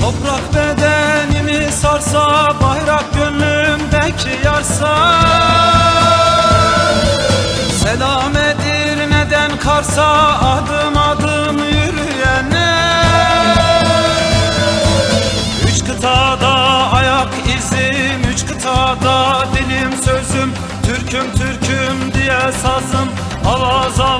Toprak bedenimi sarsa bayrak gönlümdeki yarsa. Selamedir neden karsa adım adım yürüyene. Üç kıtada ayak izim, üç kıtada dilim sözüm. Türküm Türküm diye sazım alazalı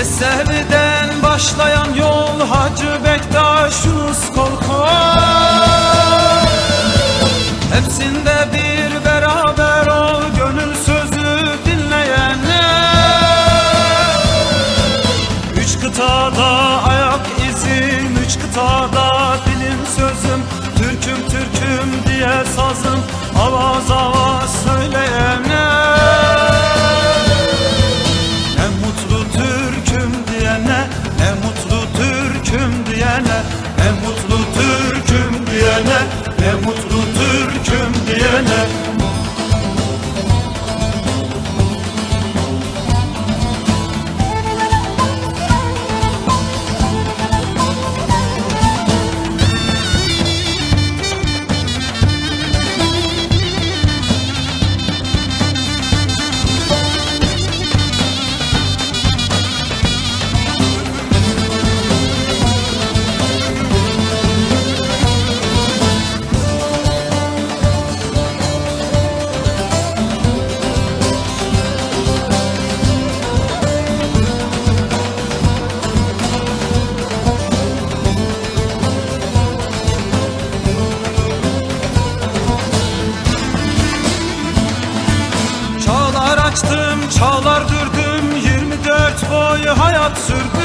Yesevi'den başlayan yol Hacı Bektaş Yunus Kolko Hepsinde bir beraber ol Gönül sözü dinleyene. Üç kıtada ayak izim Üç kıtada dilim sözüm. Türküm Türküm diye sazım Avaz avaz ለሙት hayat